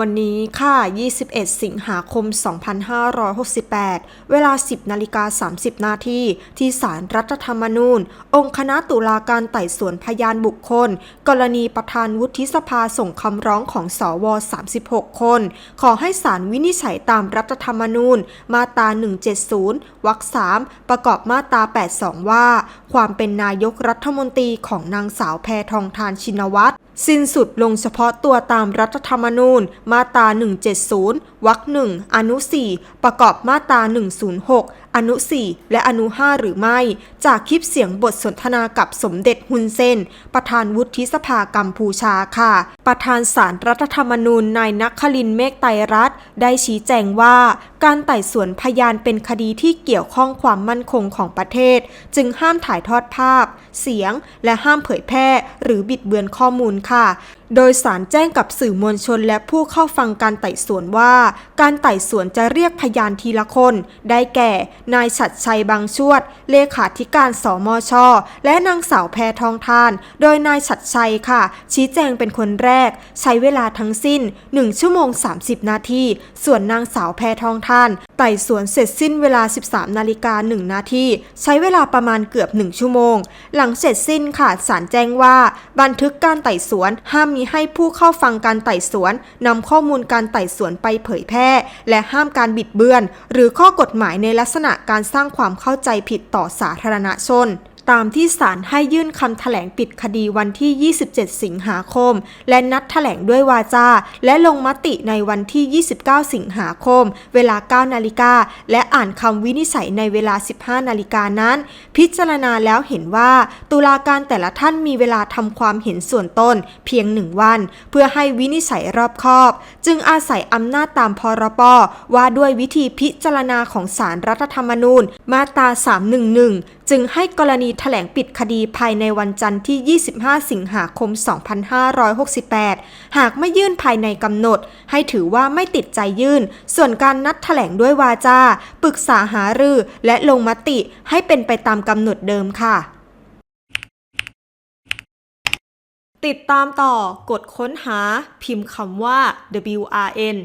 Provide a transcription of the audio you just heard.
วันนี้ค่ะ 21 สิงหาคม 2568 เวลา 10นาฬิกา30 นาทีที่ศาลรรัฐธรรมนูญ องค์คณะตุลาการไต่สวนพยานบุคคล กรณีประธานวุฒิสภาส่งคำร้องของสว 36 คน ขอให้ศาลวินิจฉัยตามรัฐธรรมนูญ มาตรา 170 วรรค 3 ประกอบมาตรา 82 ว่า ความเป็นนายกรัฐมนตรีของนางสาวแพทองทานชินวัตร สิ้นสุดลงเฉพาะตัวตามรัฐธรรมนูญ มาตรา 170 วรรคหนึ่งอนุ 4 ประกอบมาตรา 106 อนุ 4 และอนุ 5 หรือไม่ จากคลิปเสียงบทสนทนากับสมเด็จฮุนเซน ประธานวุฒิสภากัมพูชาค่ะ ประธานสารรัฐธรรมนูญนายนักคลินเมฆไตรรัตน์ได้ชี้แจงว่าการไต่สวนพยานเป็นคดีที่เกี่ยวข้องความมั่นคงของประเทศ จึงห้ามถ่ายทอดภาพ เสียง และห้ามเผยแพร่ หรือบิดเบือนข้อมูลค่ะโดยสารแจ้งกับสื่อมวลชนและผู้เข้าฟังการไต่สวนว่า การไต่สวนจะเรียกพยานทีละคน ได้แก่ นายฉัดชัยบางชวด เลขาธิการสมช และนางสาวแพทองทาน โดยนายฉัดชัยค่ะ ชี้แจงเป็นคนแรก ใช้เวลาทั้งสิ้น 1 ชั่วโมง 30 นาที ส่วนนางสาวแพทองทาน ไต่สวนเสร็จสิ้นเวลา 13 นาฬิกา 1 นาที ใช้เวลาประมาณเกือบ 1 ชั่วโมง หลังเสร็จสิ้นค่ะศาลแจ้งว่า บันทึกการไต่สวนห้ามมีให้ผู้เข้าฟังการไต่สวนนำข้อมูลการไต่สวนไปเผยแพร่ และห้ามการบิดเบือน หรือข้อกฎหมายในลักษณะการสร้างความเข้าใจผิดต่อสาธารณชน ตามที่ศาลให้ยื่นคำแถลงปิดคดีวันที่ 27 สิงหาคม และนัดแถลงด้วยวาจา และลงมติในวันที่ 29 สิงหาคม เวลา 9 นาฬิกา และอ่านคำวินิจฉัยในเวลา 15 นาฬิกานั้น พิจารณาแล้วเห็นว่า ตุลาการแต่ละท่านมีเวลาทำความเห็นส่วนต้น เพียงหนึ่งวัน เพื่อให้วินิจฉัยรอบคอบ จึงอาศัยอำนาจตามพรปว่าด้วยวิธีพิจารณาของศาลรรัฐธรรมนูญ มาตรา 311 จึงให้กรณีแถลงปิดคดีภายในวันจันทร์ที่ 25 สิงหาคม 2568 หากไม่ยื่นภายในกำหนด ให้ถือว่าไม่ติดใจยื่น ส่วนการนัดแถลงด้วยวาจา ปรึกษาหารือ และลงมติให้เป็นไปตามกำหนดเดิมค่ะติดตามต่อกดค้นหาพิมพ์คำว่า WRN